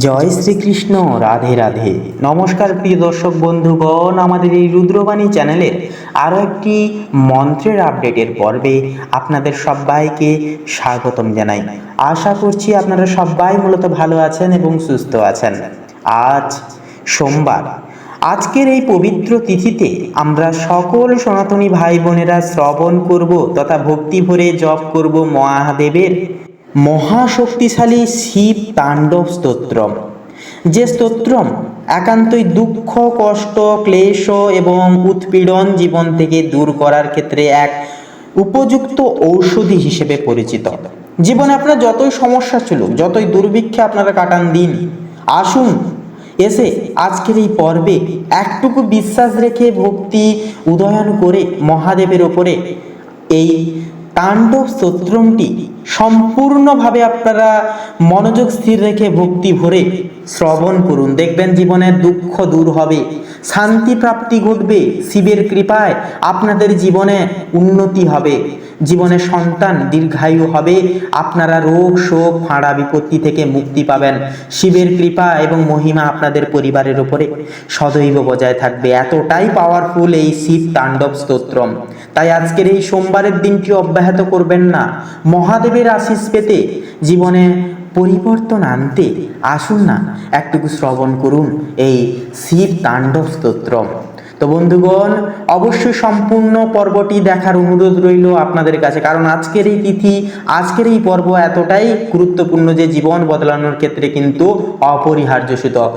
জয় শ্রীকৃষ্ণ, রাধে রাধে। নমস্কার প্রিয় দর্শক বন্ধুগণ, আমাদের এই রুদ্রবাণী চ্যানেলের আরও একটি মন্ত্রের আপডেটের পর্বে আপনাদের সবাইকে স্বাগতম জানাই। আশা করছি আপনারা সবাই মূলত ভালো আছেন এবং সুস্থ আছেন। আজ সোমবার। আজকের এই পবিত্র তিথিতে আমরা সকল সনাতনী ভাই বোনেরা শ্রবণ করব তথা ভক্তি ভরে জপ করব মহাদেবের মহাশক্তিশালী শিব তাণ্ডব স্তোত্রম, যে স্তোত্রম একান্তই দুঃখ, কষ্ট, ক্লেশ এবং উৎপীড়ন জীবন থেকে দূর করার ক্ষেত্রে এক উপযুক্ত ঔষধি হিসেবে পরিচিত। জীবনে আপনার যতই সমস্যা ছিল যতই দুর্ভিক্ষে আপনারা কাটান দিন, আসুন, এসে আজকের এই পর্বে একটুকু বিশ্বাস রেখে ভক্তি উদয়ন করে মহাদেবের ওপরে এই তাণ্ডব স্তোত্রমটি সম্পূর্ণভাবে আপনারা মনোযোগ স্থির রেখে ভক্তি ভরে শ্রবণ করুন। দেখবেন জীবনের দুঃখ দূর হবে, শান্তি প্রাপ্তি ঘটবে, শিবের কৃপায় আপনাদের জীবনে উন্নতি হবে। জীবনে সন্তান দীর্ঘায়ু হবে, আপনারা রোগ, শোক, ফাঁড়া, বিপত্তি থেকে মুক্তি পাবেন। শিবের কৃপা এবং মহিমা আপনাদের পরিবারের উপরে সদৈব বজায় থাকবে। এতটাই পাওয়ারফুল এই শিব তাণ্ডব স্তোত্রম। তাই আজকের এই সোমবারের দিনটি অব্যাহত করবেন না। মহাদেবের আশিস পেতে জীবনে পরিবর্তন আনতে আসুন না। একটুকু শ্রবণ করুন এই শিব তাণ্ডব স্তোত্রম। তো বন্ধুগণ, অবশ্যই সম্পূর্ণ পর্বটি দেখার অনুরোধ রইল আপনাদের কাছে, কারণ আজকের এই তিথি, আজকের এই পর্ব এতটাই গুরুত্বপূর্ণ যে জীবন বদলানোর ক্ষেত্রে কিন্তু অপরিহার্য সূচক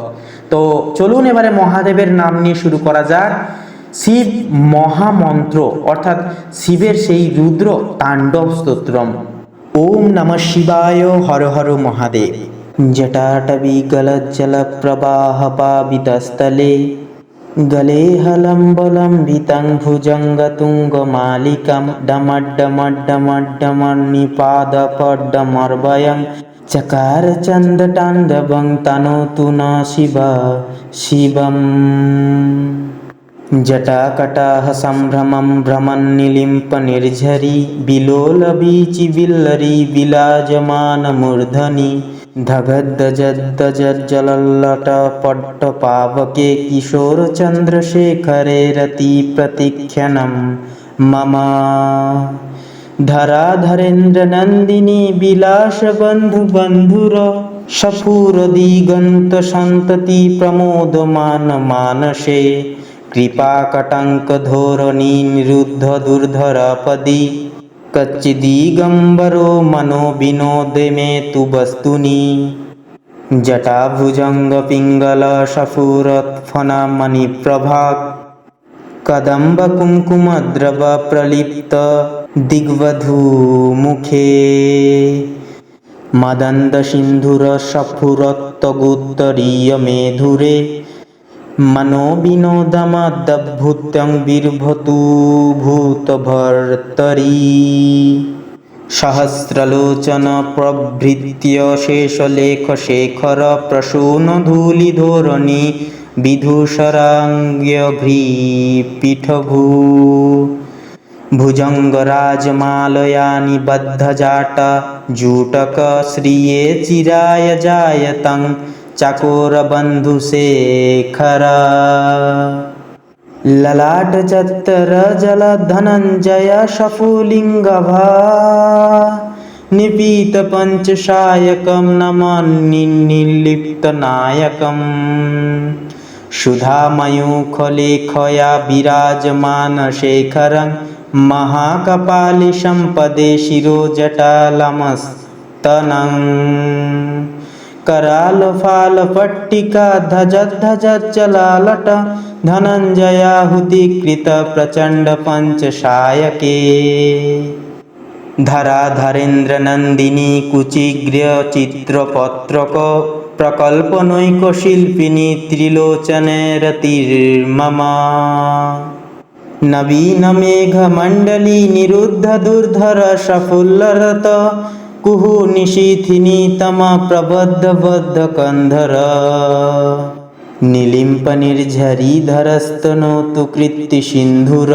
তো চলুন এবারে মহাদেবের নাম নিয়ে শুরু করা যাক। শিব মহামন্ত্র, অর্থাৎ শিবের সেই রুদ্র তাণ্ডব স্তোত্রম। ওম নমঃ শিবায়, হর হর মহাদেব। জটাটবি গলজ্জল প্রবাহ পাবিতস্থলে। গলে হলম বলম বিতং ভুজঙ্গতুঙ্গ মালিকম ডমড্ডমড্ডমড্ডমর্নিপাদপড্ডমর্ভয়ং চকার তনোতু ন শিব শিবম। जटाकटाः सम्भ्रमं भ्रमन्निलिम्पनिर्झरि विलोलबीचिविल्लरि विलाजमानमूर्धनि धगद्दजद्दजज्जलल्लटपट्टपावके किशोरचन्द्रशेखरे रतिप्रतिक्षणं मम धराधरेन्द्रनन्दिनी विलासबन्धुबन्धुर सपूरदिगन्तसन्तति प्रमोदमान मानसे कृपाकटङ्कधोरणी निरुद्धदुर्धरपदी कच्चिदिगम्बरो मनो विनोदे मे तु वस्तुनि जटाभुजङ्गपिङ्गलशफुरत्फणमणिप्रभाक् कदम्बकुङ्कुमद्रवप्रलिप्त दिग्वधूमुखे मदन्दसिन्धुरसफुरत्तगुत्तरीयमेधुरे मनोविनोदमदभुतं बिर्भतु भूतभर्तरी सहस्रलोचन प्रभृत्य शेषलेखशेखर प्रसूनधूलिधोरणी विधूषराङ्ग्यघ्रीपीठभू भुजङ्गराजमालयानि बद्धजाट जूटक श्रिये चिराय जायतं चकोरबन्धुशेखर ललाटचत्तरजलधनञ्जय शफुलिङ्गभा निपीतपञ्चसायकं नमन्निर्लिप्तनायकम् सुधामयूखलेखया विराजमानशेखरं महाकपालिसम्पदे शिरोजटालमस्तनम् करालफालपट्टिका धजद्धजज्जलालट धनञ्जयाहुतिकृत प्रचण्ड पञ्चसायके धराधरेन्द्रनन्दिनी कुचिग्र्यचित्रपत्रक प्रकल्पनैकशिल्पिनी त्रिलोचने रतिर्मम नवीनमेघमण्डली निरुद्धदुर्धर सफुल्लरत कुहु निशीथिनी तम प्रबद्धबद्धकन्धर निलिम्पनिर्झरीधरस्तनोतु कृत्तिसिन्धुर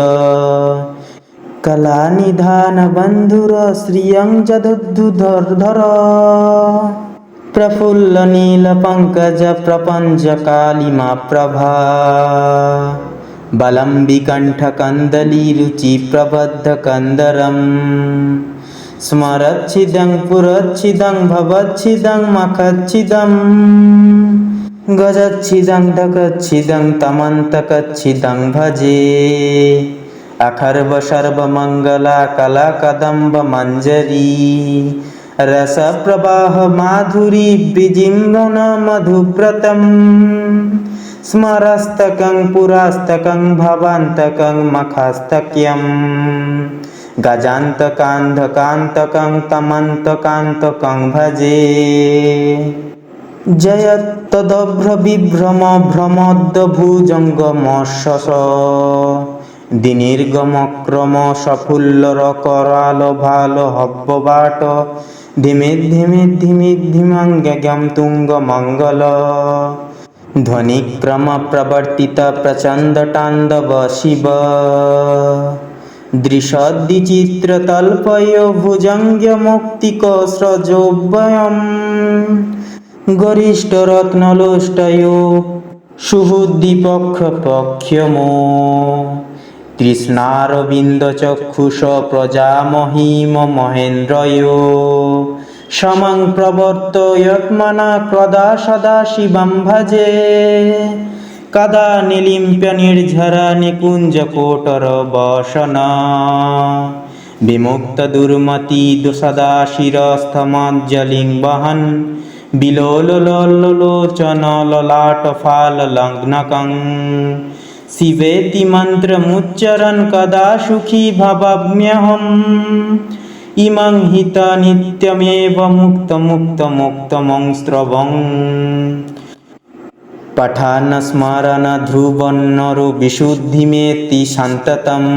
कलानिधानबन्धुर श्रियं जदद्धुधर्धर प्रफुल्लनीलपङ्कजप्रपञ्चकालिमा प्रभा बलं विकण्ठकन्दलीरुचिप्रबद्धकन्दरम् স্মরাচ্ছিদাং পুরাচ্ছিদাং ভাবাচ্ছিদাং মাখাচ্ছিদাম গজাচ্ছিদাং ঢাকাচ্ছিদাং তামান তাকাচ্ছিদাং ভাজে আখার্ব সর্বমঙ্গলা কলা কদম্ব মঞ্জরি রস প্রবাহ মাধুরী বৃজিঙ্গন মধুব্রতম স্মরস্তকং পুরাস্তকং ভবান্তকং মখাস্তক্যম गजान्तकान्धकान्तकं तमन्तकान्तकं भजे जयत्तदभ्रविभ्रम भ्रमद्भुजङ्गमशस দিনির্গমক্রম সফুল্লর করাল ভালো হব্যবাট ধিমে ধিমে ধিমে ধিমাঙ্গম তুঙ্গ মঙ্গল ধ্বনিক্রম প্রবর্তিত প্রচণ্ড টাণ্ডব শিব দৃশদ্দিচিত্রতল্পয় ভুজঙ্গ মুক্তিক স্রজোভয়ম গরিষ্ঠরত্নলোষ্টয় সুবুদ্ধিপক্ষ পক্ষমো তৃষ্ণারবিন্দচক্ষুষ প্রজামহিম মহেন্দ্রয় সমং প্রবর্তয়ত্মনা কদা নিলিম্প্য নির্ঝরা নিকুঞ্জ কোটর বসন। বিমুক্ত দুর্মতি সদা শিরস্থমজ্জলিং বহন। বিলোলোলোচন ললাট ফাল লগ্নকং শিবেতি মন্ত্রমুচ্চরণ কদা সুখী ভবাম্যহম। ইমং হিত নিত্যমেব মুক্ত মুক্ত মুক্তমং স্রবং पठानस्मरणध्रुवन्नरो विशुद्धिमेति शान्ततम्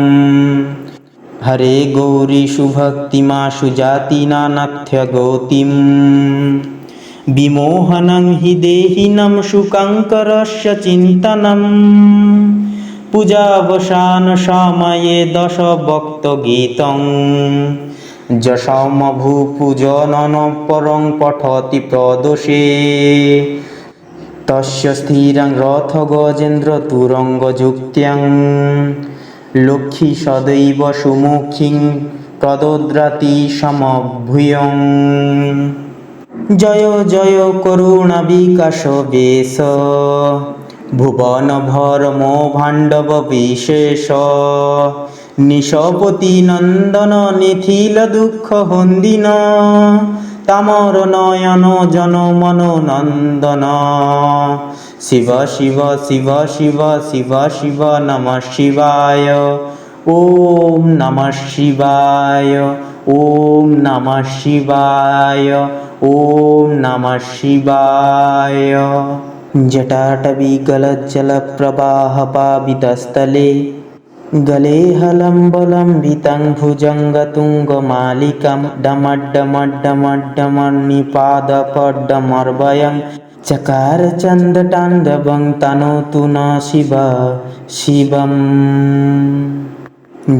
हरे गौरीषु भक्तिमाशु जातिनानथ्यगौतिम् विमोहनं हि देहिनं शुकङ्करस्य चिन्तनम् पूजावसानसमये दशभक्तगीतम् जशमभूपूजननं परं पठति प्रदोषे তস্য স্থিরং রথ গজেন্দ্র তুরঙ্গযুক্ত্যং লক্ষ্মী সদৈব সুমুখীং প্রদোদ্রাতি সমভূয়ং জয় জয় করুণা বিকাশ বেশ ভুবন ভরম ভাণ্ডব বিশেষ নিশপতি নন্দন নিথিল দুঃখ হন্দিন তামর নয়ন জন মন নন্দন শিব শিব শিব শিব শিব শিব নম শিবায় ওম নম শিবায় ওম নম শিবায় ওম নম শিবায় जटाटवीगलज्जलप्रवाहपावितस्थले गले हलम्बलम्बितं भुजङ्गतुङ्गमालिकं डमड्डमड्डमड्डमन्निपादपड्डमर्वयं चकार चन्दटाण्डवं तनोतु न शिव शिवम्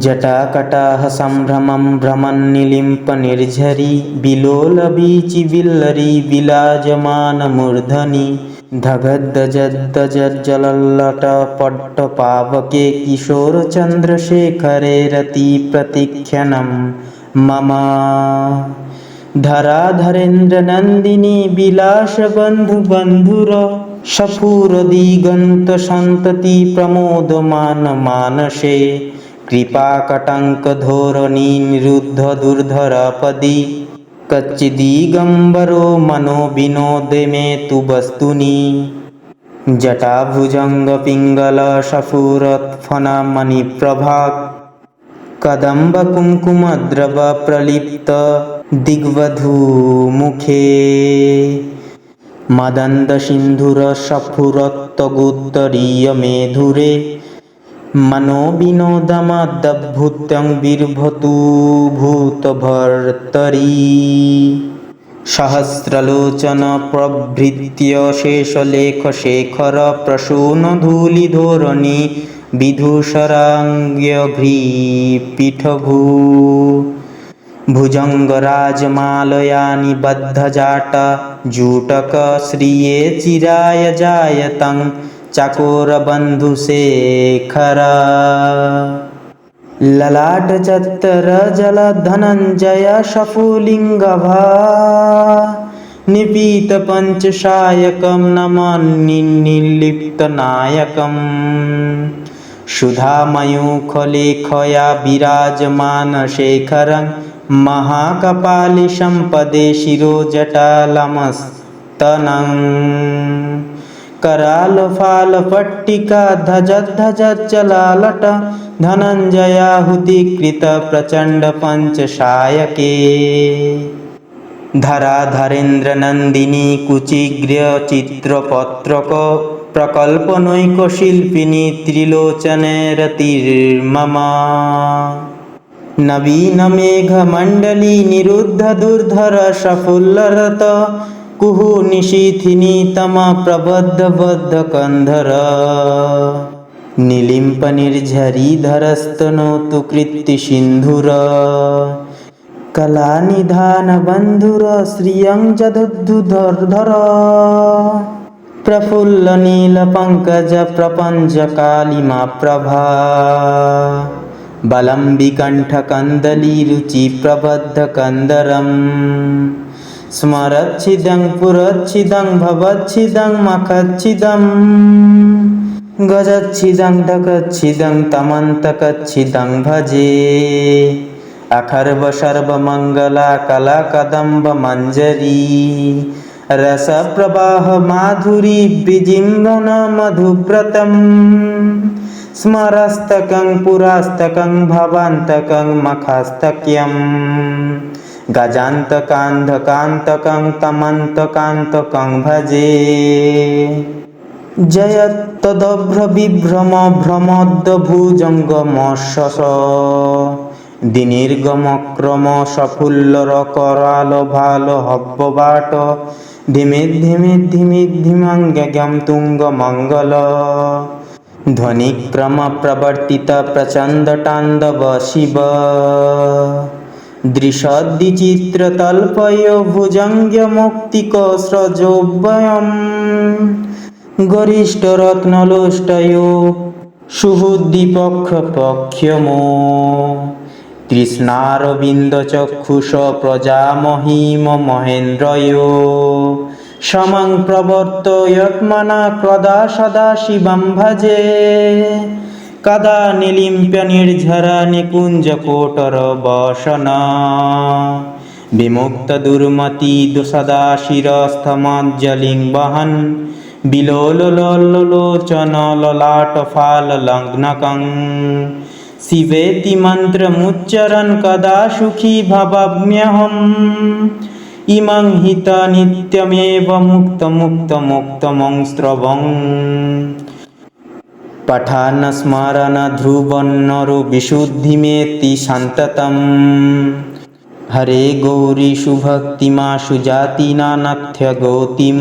जटाकटाः सम्भ्रमं भ्रमन्निलिम्पनिर्झरी विलोलवीचिविल्लरी विलाजमानमूर्धनि धगद्धजद्धजज्जलल्लटपट्टपावके किशोरचन्द्रशेखरे रतिप्रतिक्षणं मम धराधरेन्द्रनन्दिनी विलासबन्धुबन्धुर सपूरदिगन्तसन्तति प्रमोदमानमानसे कृपाकटङ्कधोरणि निरुद्धदुर्धरपदि कच्चिदिगम्बरो मनो विनोदे मे तु वस्तुनि जटाभुजङ्गपिङ्गलसफुरत्फणमणिप्रभा कदम्बकुङ्कुमद्रवप्रलिप्त दिग्वधूमुखे मदन्दसिन्धुरसफुरत्तगुत्तरीयमेधुरे मनोविनोदमदभुतं बिर्भतु भूतभर्तरी सहस्रलोचनप्रभृत्य शेषलेखशेखर प्रसूनधूलिधोरणि विधूषराङ्ग्यघ्रीपीठभू भुजङ्गराजमालयानि बद्धजाट जूटक श्रिये चिराय जायतं चकोरबन्धुशेखरा ललाटचत्तर जलधनञ्जय शफुलिङ्गभा निपीतपञ्चशायकं नमन्निर्लिप्तनायकम् सुधामयूखलेखया विराजमानशेखरं महाकपालि सम्पदे शिरोजटालमस्तनं करालफालपट्टिका धजद्धजच्चलालट धनञ्जयाहुतिकृत प्रचण्डपञ्चशायके धराधरेन्द्रनन्दिनी कुचिग्र्यचित्रपत्रक प्रकल्पनैकशिल्पिनी त्रिलोचनैरतिर्मम नवीनमेघमण्डली निरुद्धदुर्धर सफुल्लरत कुहु निशीथिनी तम प्रबद्धबद्धकन्धर निलिम्पनिर्झरीधरस्तनोतु कृत्तिसिन्धुर कलानिधानबन्धुर श्रियं जदुद्धुधर्धर प्रफुल्लनीलपङ्कजप्रपञ्चकालिमा प्रभा बलं विकण्ठकन्दलीरुचिप्रबद्धकन्दरम् स्मरच्छिदं पुरच्छिदं भवच्छिदं मखच्छिदम् गजच्छिदं दगच्छिदं तमन्तकच्छिदं भजे। अखर्वशर्वमङ्गलाकलकदम्ब मञ्जरी रसप्रवाह माधुरी विजिम्बन मधुव्रतं स्मरस्तकं पुरास्तकं भवान्तकं मखस्तक्यम्। गजान्तकान्धकान्तकं तमन्तकान्तकं भजे जयत्तदभ्रविभ्रम ভ্রমদ্ভুজঙ্গমশস দিনির্গমক্রম সফুল্লর করাল ভাল হব্যবাট ধিমির ধিমির ধিমির ধিমাঙ্গম তুঙ্গ মঙ্গল ধ্বনিক্রম প্রবর্তিত প্রচণ্ড টাণ্ডব শিব দৃশদ্দিচিত্রতল্পয় ভুজঙ্গমৌক্তিক স্রজোভয়ম গরিষ্ঠরত্নলোষ্টয় সুবুদ্ধিপক্ষ পক্ষমো তৃষ্ণারবিন্দচক্ষুষ প্রজামহিম মহেন্দ্রয়। সমং প্রবর্তয়ত্মনা ক্রদা সদা শিবং ভজে। কদা নিলিম্প্য নির্ঝরা নিকুঞ্জ কোটর বসন। বিমুক্ত দুর্মতি সদা শিরস্থমাজ্জলিং বহন। বিলোলোলোচন ললাট ফাল লগ্নকং শিবেতি মন্ত্রমুচ্চরণ কদা সুখী ভবাম্যহম। ইমং হিত নিত্যমেব মুক্ত মুক্ত মুক্তমং স্রবং पठानस्मारनध्रुवन्नरो विशुद्धिमेति शान्ततम् हरे गौरीषुभक्तिमाशु जातिनानथ्यगौतिं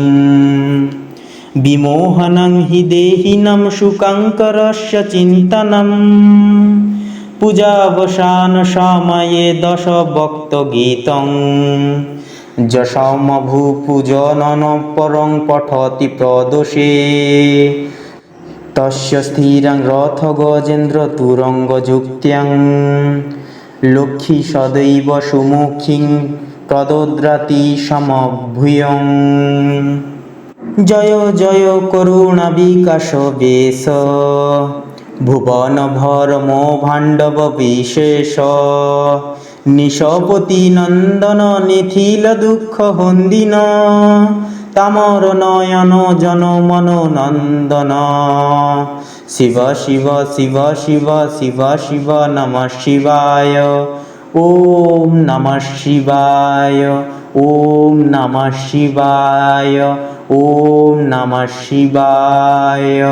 विमोहनं हि देहिनं शुकङ्करस्य चिन्तनम् पूजावसानसमये दशभक्तगीतं जशमभूपूजननपरं पठति प्रदोषे তস্য স্থিরং রথ গজেন্দ্র তুরঙ্গযুক্ত্যং লক্ষ্মী সদৈব সুমুখীং প্রদোদ্রাতি সমভূয়ং জয় জয় করুণা বিকাশ বেশ ভুবন ভরম ভাণ্ডব বিশেষ নিশপতি নন্দন নিথিল দুঃখ হন্দিন তামর নয়ন জন মন নন্দন শিব শিব শিব শিব শিব শিব নম শিবায় ওম নম শিবায় ওম নম শিবায় ওম নম শিবায়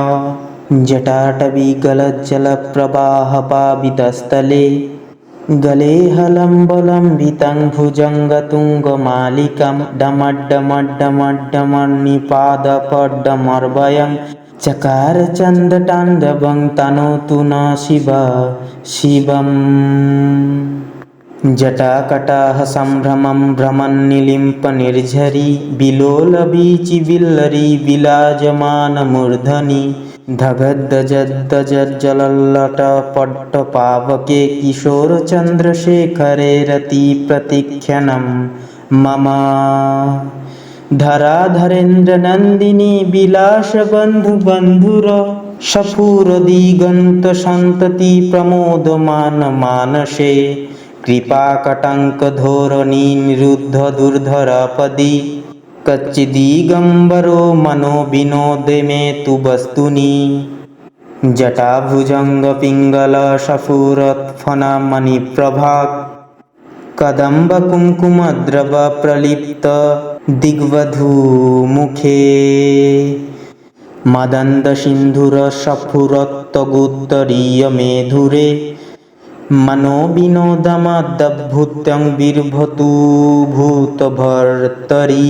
जटाटवीगलज्जलप्रवाहपावितस्थले गले हलम्बलम्बितं भुजङ्गतुङ्गमालिकं डमड्डमड्डमड्डमन्निपादपड्डमर्वयं चकारचन्दताण्डवं तनोतु न शिव शिवम् जटाकटाः सम्भ्रमं भ्रमन्निलिम्पनिर्झरी विलोलवीचिविल्लरी विलाजमानमूर्धनि धगद्धजद्धजज्जलल्लटपट्टपावके किशोरचन्द्रशेखरे रतिप्रतीक्षणं मम धराधरेन्द्रनन्दिनी विलासबन्धुबन्धुर सफुरदिगन्तसन्तति प्रमोदमानमानसे कृपाकटङ्कधोरणि निरुद्धदुर्धरपदि कच्चिदिगम्बरो मनो विनोदे मे तु वस्तुनि जटाभुजङ्गपिङ्गलसफुरत्फणमणिप्रभा कदम्बकुङ्कुमद्रवप्रलिप्त दिग्वधूमुखे मदन्तसिन्धुरसफुरत्तगुत्तरीयमेधुरे मनोविनोदमदद्भुतं बिर्भतु भूतभर्तरी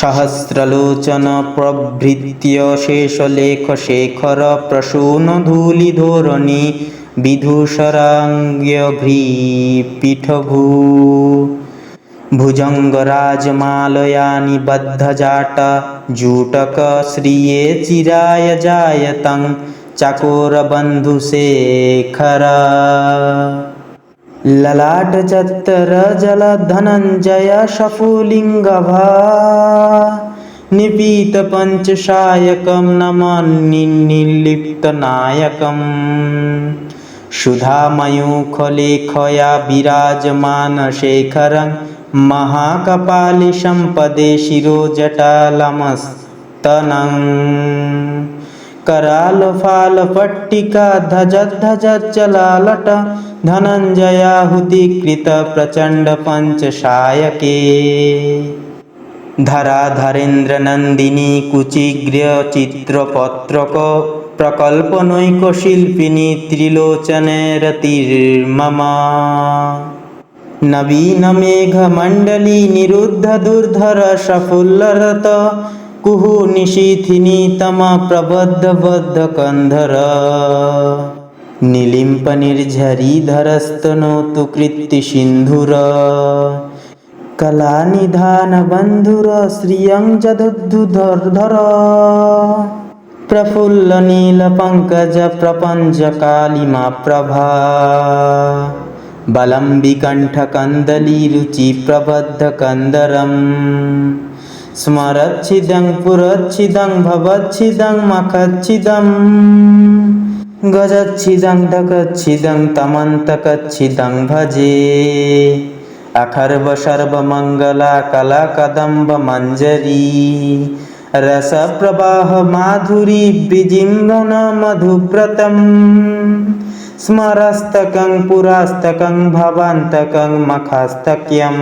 सहस्रलोचनप्रभृत्य शेषलेखशेखर प्रसूनधूलिधोरणि विधूसराङ्ग्यभ्रीपीठभू भुजङ्गराजमालयानि बद्धजाट जूटकश्रिये चिराय जायतं चकोरबन्धुशेखर। ललाटचत्तरजलधनञ्जय शफुलिङ्गभा निपीतपञ्चसायकं नमन्निर्लिप्तनायकम् सुधामयूखलेखया विराजमानशेखरं महाकपालिसम्पदे शिरोजटालमस्तनं करालफालपट्टिका धजद्धजज्जलालट धनञ्जयाहुतिकृतप्रचण्डपञ्चसायके धराधरेन्द्रनन्दिनी कुचिग्र्यचित्रपत्रक प्रकल्पनैकशिल्पिनी त्रिलोचने रतिर्मम नवीनमेघमण्डली निरुद्धदुर्धर सफुल्लरत कुहु निशीथिनी तमप्रबद्धबद्धकन्धर निलिम्पनिर्झरीधरस्तनोतु कृत्तिसिन्धुर कलानिधानबन्धुर श्रियं जदद्धुधर प्रफुल्लनीलपङ्कजप्रपञ्चकालिमा प्रभा बलं विकण्ठकन्दलीरुचिप्रबद्धकन्दरम् স্মারাচ্ছিদাং পুরাচ্ছিদাং ভাবাচ্ছিদাং মাখাচ্ছিদাম গজাচ্ছিদাং ঢাকাচ্ছিদাং তামান তাকাচ্ছিদাং ভাজে আখার্ব সর্বমঙ্গলা কলা কদম্ব মঞ্জরি রস প্রবাহ মাধুরী বিজিম্বন মধুব্রতম স্মরস্তকং পুরাস্তকং ভবান্তকং মখাস্তক্যম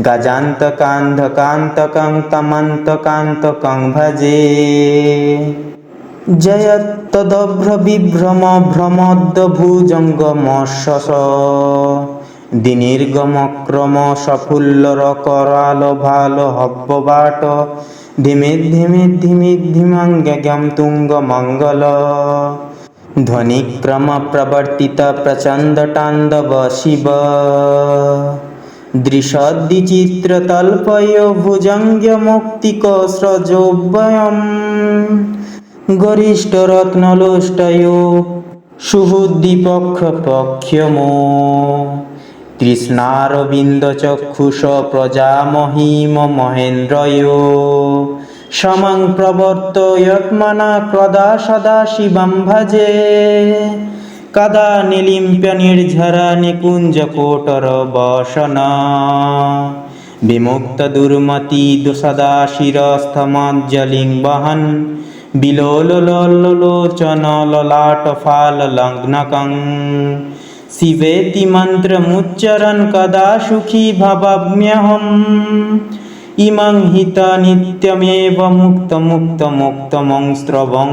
गजान्तकान्धकान्तकं तमन्तकान्तकं भजे जयत्तदभ्रविभ्रम भ्रमद्भुजङ्गमशस দিনির্গমক্রম সফুল্লর করাল ভালো হব্ববাট ধিমির ধিমির ধিমির ধিমাঙ্গম তুঙ্গ মঙ্গল ধ্বনিক্রম প্রবর্তিত প্রচণ্ড তাণ্ডব শিব দৃশদ্বিচিত্রতল্পয় ভুজঙ্গমৌক্তিক স্রজোভয়ম গরিষ্ঠরত্নলোষ্টয় সুবুদ্ধিপক্ষ পক্ষমো তৃষ্ণারবিন্দচক্ষুষ প্রজামহিম মহেন্দ্রয় সমং প্রবর্তয়ত্মনা ক্রদা সদা শিবং ভজে। কদা নিলিম্প্য নির্ঝরা নিকুঞ্জ কোটর বসন। বিমুক্ত দুর্মতি সদা শিরস্থমজ্জলিং বহন। বিলোলোলোচন ললাট ফাল লগ্নকং। শিবেতি মন্ত্রমুচ্চরণ কদা সুখী ভবাম্যহম। ইমং হিত নিত্যমেব মুক্ত মুক্ত মুক্তমং স্রবং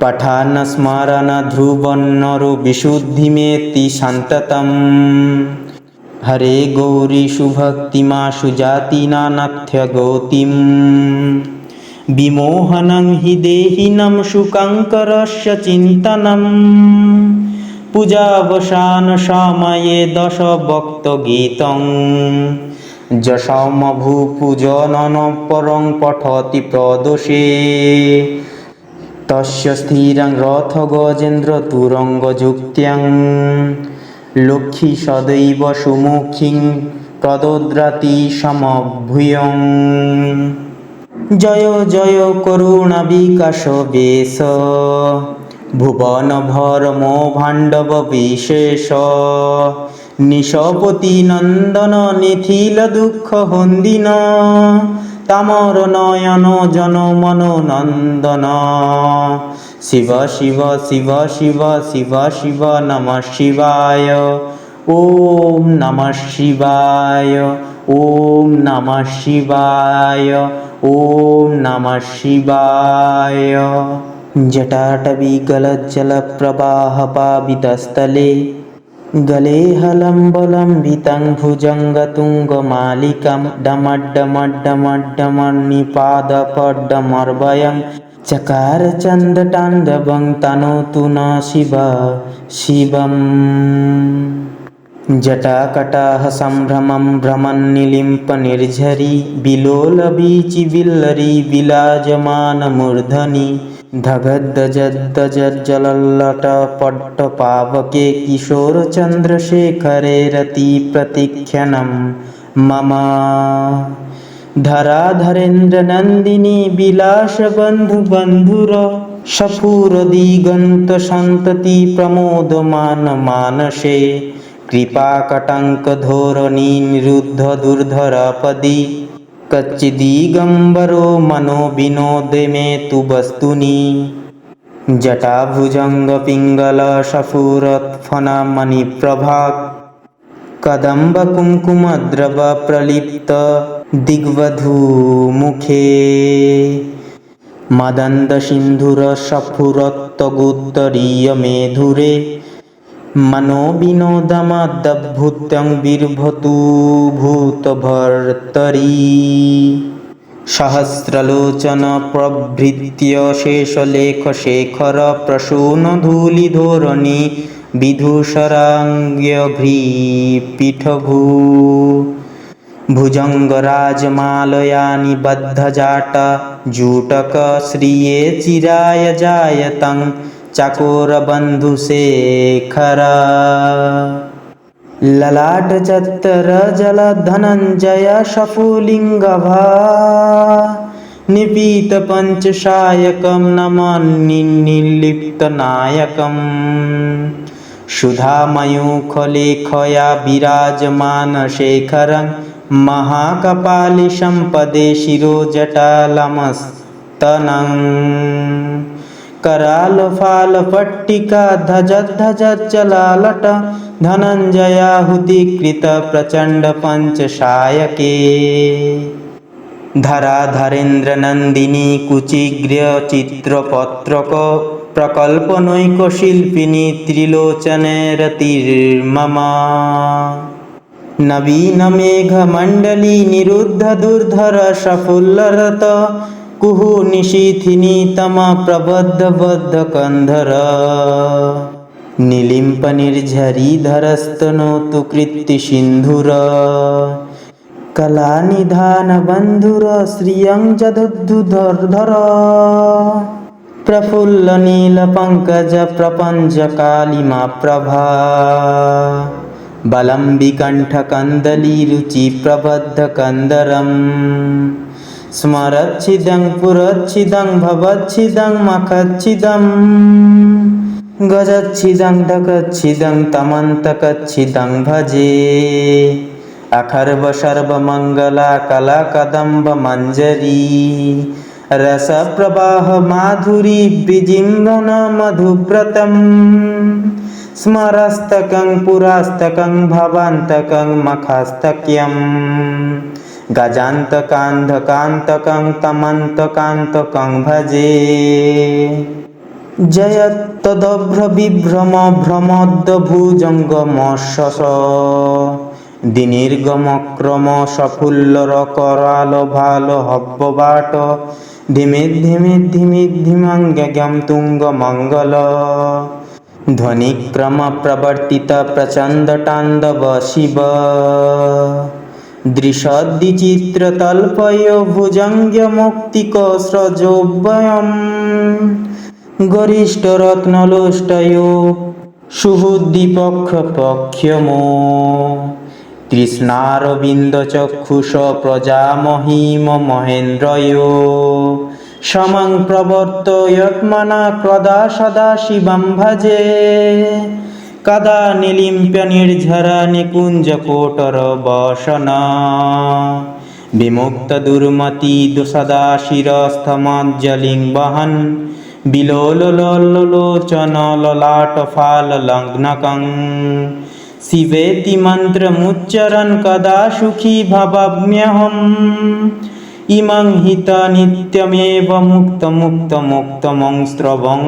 पठानस्मारणध्रुवन्नरुविशुद्धिमेति शान्ततम् हरे गौरीषुभक्तिमाशु जातिनानथ्यगौतिं विमोहनं हि देहिनं शुकङ्करस्य चिन्तनम् पूजावसानसमये दशभक्तगीतं जशमभूपूजननं परं पठति प्रदोषे তস্য স্থিরং রথ গজেন্দ্র তুরঙ্গ যুক্ত্যং লক্ষ্মী সদৈব সুমুখীং প্রদোদ্রাতি সমভূয়ং জয় জয় করুণা বিকাশ বেশ ভুবন ভরম ভাণ্ডব বিশেষ নিশপতি নন্দন নিথিল দুঃখ হন্দিন তামর নয়ন জন মন নন্দন শিব শিব শিব শিব শিব শিব নম শিবায় ওম নম শিবায় ওম নম শিবায় ওম নম শিবায় जटाटवीगलज्जलप्रवाहपावितस्थले गले हलम्बलम्बितं भुजङ्गतुङ्गमालिकं डमड्डमड्डमड्डमन्निपादपड्डमर्वयं चकारचन्दताण्डवं तनोतु न शिव शिवम् जटाकटाः सम्भ्रमं भ्रमन्निलिम्पनिर्झरी विलोलवीचिविल्लरी विलाजमानमूर्धनि धगद्धजद्धजज्जलल्लटपट्टपावके किशोरचन्द्रशेखरे रतिप्रतीक्षणं मम धराधरेन्द्रनन्दिनी विलासबन्धुबन्धुर सफूरदिगन्तसन्तति प्रमोदमानमानसे कृपाकटङ्कधोरणि निरुद्धदुर्धरपदी कच्चिदिगम्बरो मनो विनोदे मे तु वस्तुनि जटाभुजङ्गपिङ्गलसफुरत्फणमणिप्रभा कदम्बकुङ्कुमद्रवप्रलिप्त दिग्वधूमुखे मदन्दसिन्धुरसफुरत्तगुत्तरीयमेधुरे मनोविनोदमदभुत्यं बिर्भतु भूतभर्तरी सहस्रलोचन प्रभृत्य शेषलेखशेखर प्रसूनधूलिधोरणि विधूषराङ्ग्यघ्रीपीठभू भुजङ्गराजमालया निबद्धजाट जूटक श्रिये चिराय जायतं चकोरबन्धुशेखर ललाटचत्तरजलधनञ्जय शफुलिङ्गभा निपीतपञ्चसायकं नमन्निर्लिप्तनायकम् सुधामयूखलेखया विराजमानशेखरं महाकपालिसम्पदे शिरोजटालमस्तनं करालफालपट्टिका धजद्धजज्जलालट धनञ्जयाहुतिकृतप्रचण्डपञ्चसायके धराधरेन्द्रनन्दिनी कुचिग्र्यचित्रपत्रक प्रकल्पनैकशिल्पिनी त्रिलोचनेरतिर्मम नवीनमेघमण्डली निरुद्धदुर्धर सफुल्लरत कुहु निशीथिनी तमप्रबद्धबद्धकन्धर निलिम्पनिर्झरीधरस्तनोतु कृत्तिसिन्धुर कलानिधानबन्धुर श्रियं जदुद्धुधर प्रफुल्लनीलपङ्कजप्रपञ्चकालिमा प्रभा बलं विकण्ठकन्दलीरुचिप्रबद्धकन्दरम् स्मरच्छिदं पुरच्छिदं भवच्छिदं मखच्छिदं गजच्छिदं ढकच्छिदं तमन्तकच्छिदं भजे अखर्व सर्वमङ्गला कलाकदम्बमञ्जरी रसप्रवाह माधुरी विजिम्बन मधुव्रतं स्मरस्तकं पुरास्तकं भवान्तकं मखास्तक्यं गजान्तकान्धकान्तकं तमन्तकान्तकं भजे जयत्तदभ्रविभ्रम ভ্রমদ্ভুজঙ্গমশস দিনির্গমক্রম সফুল্লর করাল ভাল হব্যবাট ধিমে ধিমে ধিমে ধিমাঙ্গম তুঙ্গ মঙ্গল ध्वनिक्रमप्रवर्तित प्रचण्डताण्डव शिव दृशद्विचित्रतल्पयो दृशद्दिचित्रतल्पयोभुजङ्गमुक्तिकस्रजोभयं गरिष्ठरत्नलोष्टयो सुबुद्धिपक्षपक्ष्यमो তৃষ্ণারবিন্দচক্ষুষ প্রজামহিম মহেন্দ্রয় সমং প্রবর্তয়ত্মনা প্রদা সদা শিবম ভজে কদা নিলিম্প্য নির্ঝরা নিকুঞ্জ কোটর বসন। বিমুক্ত দুর্মতি দুসদা শিরস্থমাজ্জলিং বহন। বিলোলোলোচন ললাট ফাল লগ্নকং। শিবেতি মন্ত্রমুচ্চরণ কদা সুখী ভবাম্যহম ইমং হিত নিত্যমেব মুক্ত মুক্ত মুক্তমং স্রবং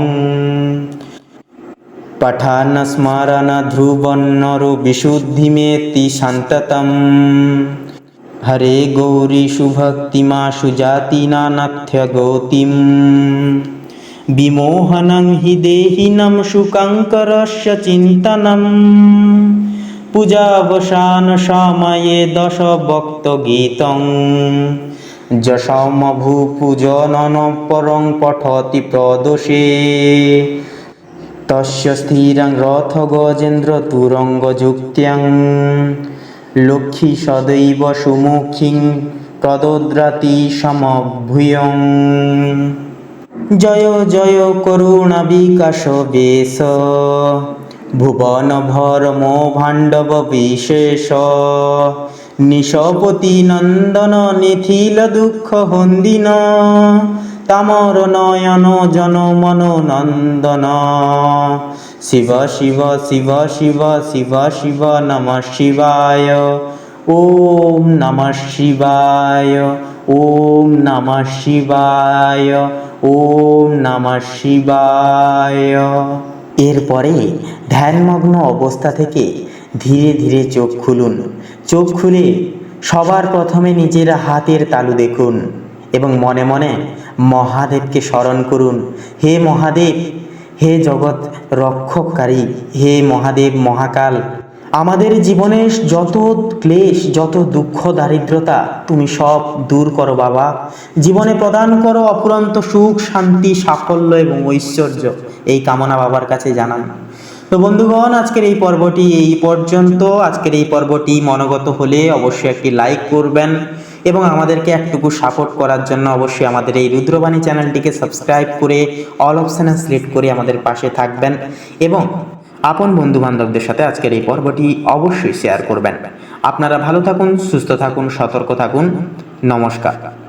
पठान स्मरण ध्रुवन्नरो विशुद्धिमेति शान्ततम् हरे गौरीषु भक्तिमाशु जातिनानथ्य गौतिम् विमोहनं हि देहिनं शुकङ्करस्य चिन्तनम् पूजावसानसमये दशभक्तगीतं जशमभूपूजननं परं पठति प्रदोषे তস্য স্থিরং রথ গজেন্দ্র তুরঙ্গযুক্ত্যং লক্ষ্মী সদৈব সুমুখীং প্রদোদ্রাতি সমভূয়ং জয় জয় করুণা বিকাশ বেশ ভুবন ভরম ভাণ্ডব বিশেষ নিশপতি নন্দন নিথিল দুঃখ হন্দিন তামর নয়ন জন মন নন্দন। শিব শিব শিব শিব শিব শিব, নম শিবায়। ওম নম শিবায়। ওম নম শিবায়। ওম নম শিবায়। এরপরে ধ্যানমগ্ন অবস্থা থেকে ধীরে ধীরে চোখ খুলুন। চোখ খুলে সবার প্রথমে নিজের হাতের তালু দেখুন এবং মনে মনে মহাদেবকে স্মরণ করুন। হে মহাদেব, হে জগৎ রক্ষককারী, হে মহাদেব মহাকাল, আমাদের জীবনের যত ক্লেশ, যত দুঃখ, দারিদ্রতা, তুমি সব দূর করো বাবা। জীবনে প্রদান করো অপুরন্ত সুখ, শান্তি, সাফল্য এবং ঐশ্বর্য, এই কামনা বাবার কাছে জানান তো বন্ধুগণ, আজকের এই পর্বটি এই পর্যন্ত। আজকের এই পর্বটি মনোগত হলে অবশ্যই একটি লাইক করবেন। এবং আমাদেরকে একটুকু সাপোর্ট করার জন্য অবশ্যই আমাদের এই রুদ্রবাণী চ্যানেলটিকে সাবস্ক্রাইব করে অল অপশানে সিলেক্ট করে আমাদের পাশে থাকবেন এবং আপন বন্ধু বান্ধবদের সাথে আজকের এই পর্বটি অবশ্যই শেয়ার করবেন। আপনারা ভালো থাকুন, সুস্থ থাকুন, সতর্ক থাকুন। নমস্কার।